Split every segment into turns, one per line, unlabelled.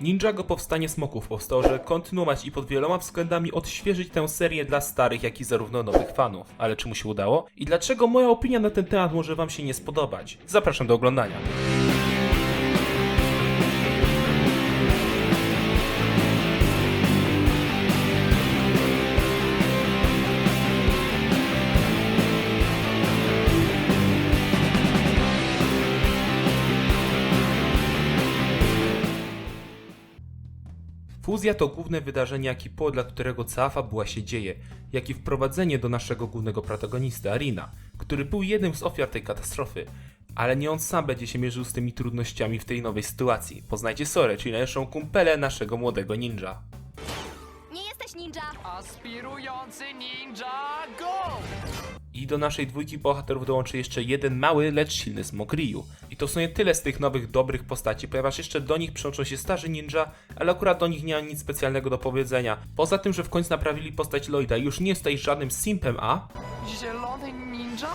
Ninjago Powstanie Smoków powstało, żeby kontynuować i pod wieloma względami odświeżyć tę serię dla starych, jak i zarówno nowych fanów. Ale czy mu się udało? I dlaczego moja opinia na ten temat może wam się nie spodobać? Zapraszam do oglądania. Fuzja to główne wydarzenie, jak i po, dla którego cała fabuła się dzieje, jak i wprowadzenie do naszego głównego protagonisty, Arina, który był jednym z ofiar tej katastrofy. Ale nie on sam będzie się mierzył z tymi trudnościami w tej nowej sytuacji. Poznajcie Sorę, czyli najlepszą kumpelę naszego młodego ninja.
Nie jesteś ninja!
Aspirujący ninja go!
Do naszej dwójki bohaterów dołączy jeszcze jeden mały, lecz silny smok Ryu. I to w sumie tyle z tych nowych, dobrych postaci, ponieważ jeszcze do nich przyłączą się starzy ninja, ale akurat do nich nie ma nic specjalnego do powiedzenia. Poza tym, że w końcu naprawili postać Lloyda już nie jest żadnym simpem, a...
Zielony ninja?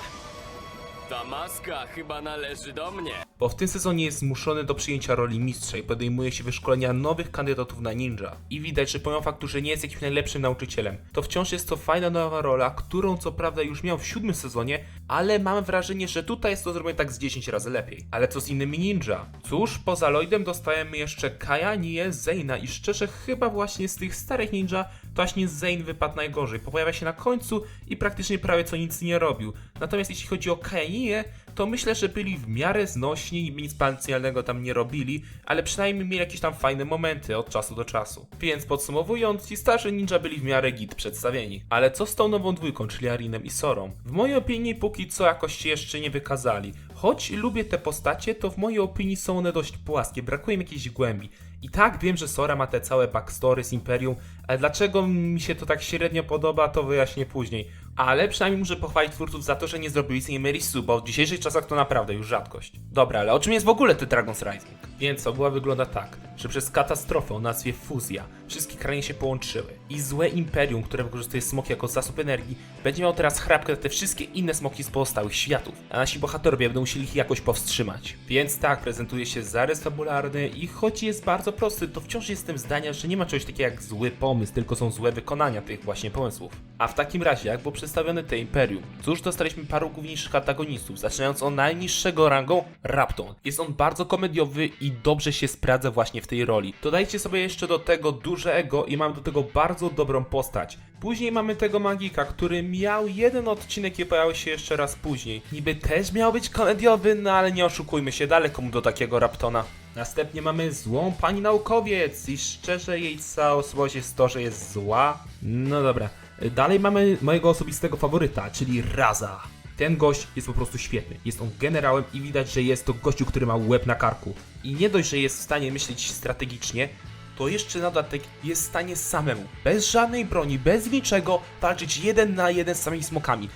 Ta maska chyba należy do mnie.
Bo w tym sezonie jest zmuszony do przyjęcia roli mistrza i podejmuje się wyszkolenia nowych kandydatów na ninja. I widać, że pomimo faktu, że nie jest jakimś najlepszym nauczycielem, to wciąż jest to fajna nowa rola, którą co prawda już miał w siódmym sezonie, ale mam wrażenie, że tutaj jest to zrobione tak z 10 razy lepiej. Ale co z innymi ninja? Cóż, poza Lloydem dostajemy jeszcze Kaja, Nie, Zayna i szczerze chyba właśnie z tych starych ninja to właśnie Zane wypadł najgorzej. Pojawia się na końcu i praktycznie prawie co nic nie robił. Natomiast jeśli chodzi o Kaja, Nie, to myślę, że byli w miarę znośni i nic specjalnego tam nie robili, ale przynajmniej mieli jakieś tam fajne momenty od czasu do czasu. Więc podsumowując, ci starzy ninja byli w miarę git przedstawieni. Ale co z tą nową dwójką, czyli Arinem i Sorą? W mojej opinii póki co jakoś się jeszcze nie wykazali. Choć lubię te postacie, to w mojej opinii są one dość płaskie, brakuje im jakiejś głębi. I tak wiem, że Sora ma te całe backstory z Imperium, ale dlaczego mi się to tak średnio podoba, to wyjaśnię później. Ale przynajmniej muszę pochwalić twórców za to, że nie zrobili z niej Merisu, bo w dzisiejszych czasach to naprawdę już rzadkość. Dobra, ale o czym jest w ogóle ten Dragon's Rising? Więc fabuła wygląda tak, że przez katastrofę o nazwie Fuzja wszystkie krainy się połączyły i złe Imperium, które wykorzystuje smok jako zasób energii, będzie miało teraz chrapkę na te wszystkie inne smoki z pozostałych światów, a nasi bohaterowie będą musieli ich jakoś powstrzymać. Więc tak, prezentuje się zarys fabularny i choć jest bardzo prosty, to wciąż jestem zdania, że nie ma czegoś takiego jak zły pomysł, tylko są złe wykonania tych właśnie pomysłów. A w takim razie, jak było przedstawione te Imperium, cóż dostaliśmy paru główniejszych antagonistów, zaczynając od najniższego rangą Rapton. Jest on bardzo komediowy i dobrze się sprawdza właśnie w tej roli. Dodajcie sobie jeszcze do tego duże ego i mam do tego bardzo dobrą postać. Później mamy tego magika, który miał jeden odcinek i pojawił się jeszcze raz później. Niby też miał być komediowy, no ale nie oszukujmy się, daleko mu do takiego Raptona. Następnie mamy złą pani naukowiec i szczerze jej cała osobowość jest to, że jest zła. No dobra. Dalej mamy mojego osobistego faworyta, czyli Raza. Ten gość jest po prostu świetny. Jest on generałem i widać, że jest to gościu, który ma łeb na karku. I nie dość, że jest w stanie myśleć strategicznie, to jeszcze na dodatek jest w stanie samemu, bez żadnej broni, bez niczego, walczyć jeden na jeden z samymi smokami.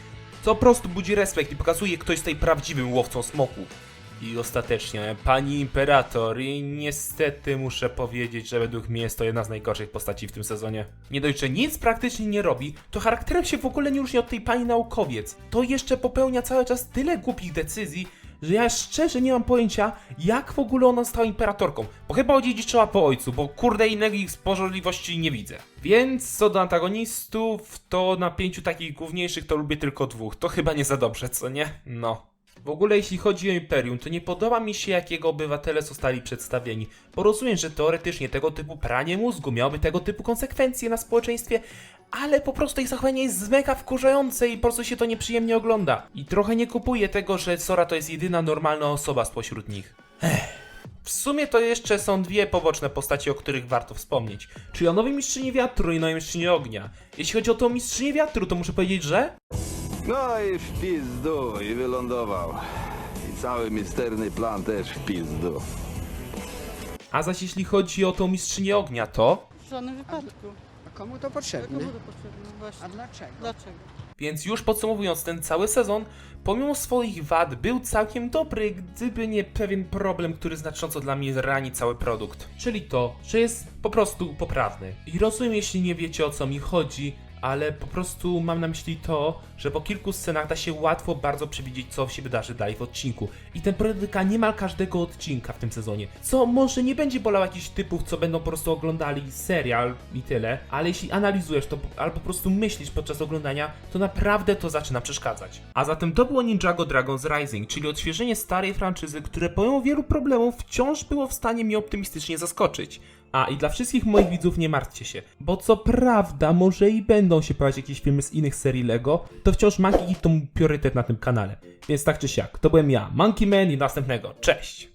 To po prostu budzi respekt i pokazuje, kto jest tutaj prawdziwym łowcą smoków. I ostatecznie, pani imperator, i niestety muszę powiedzieć, że według mnie jest to jedna z najgorszych postaci w tym sezonie. Nie dość, że nic praktycznie nie robi, to charakterem się w ogóle nie różni od tej pani naukowiec. To jeszcze popełnia cały czas tyle głupich decyzji, że ja szczerze nie mam pojęcia, jak w ogóle ona stała imperatorką. Bo chyba odziedziczyła po ojcu, bo kurde innej ich możliwości nie widzę. Więc co do antagonistów, to na pięciu takich główniejszych to lubię tylko dwóch. To chyba nie za dobrze, co nie? No. W ogóle jeśli chodzi o Imperium, to nie podoba mi się jak jego obywatele zostali przedstawieni, bo rozumiem, że teoretycznie tego typu pranie mózgu miałoby tego typu konsekwencje na społeczeństwie, ale po prostu ich zachowanie jest mega wkurzające i po prostu się to nieprzyjemnie ogląda. I trochę nie kupuję tego, że Sora to jest jedyna normalna osoba spośród nich. Ech. W sumie to jeszcze są dwie poboczne postacie, o których warto wspomnieć. Czyli o nowej mistrzyni wiatru i nowej mistrzyni ognia. Jeśli chodzi o tą mistrzynię wiatru, to muszę powiedzieć, że...
No i w pizdu i wylądował. I cały misterny plan też w pizdu.
A zaś jeśli chodzi o tą mistrzynię ognia, to...
W żadnym wypadku.
A komu to
Komu
potrzebne?
to potrzebne? Właśnie.
A dlaczego?
Dlaczego?
Więc już podsumowując ten cały sezon, pomimo swoich wad był całkiem dobry, gdyby nie pewien problem, który znacząco dla mnie rani cały produkt. Czyli to, że jest po prostu poprawny. I rozumiem, jeśli nie wiecie o co mi chodzi, ale po prostu mam na myśli to, że po kilku scenach da się łatwo bardzo przewidzieć, co się wydarzy dalej w odcinku. I ten projekt dotyka niemal każdego odcinka w tym sezonie, co może nie będzie bolało jakichś typów, co będą po prostu oglądali serial i tyle, ale jeśli analizujesz to albo po prostu myślisz podczas oglądania, to naprawdę to zaczyna przeszkadzać. A zatem to było Ninjago Dragon's Rising, czyli odświeżenie starej franczyzy, które pomimo wielu problemów wciąż było w stanie mnie optymistycznie zaskoczyć. A i dla wszystkich moich widzów nie martwcie się, bo co prawda może i będą się pojawiać jakieś filmy z innych serii LEGO, to wciąż Monkey Kid to mój priorytet na tym kanale. Więc tak czy siak, to byłem ja, Monkey Man i następnego. Cześć!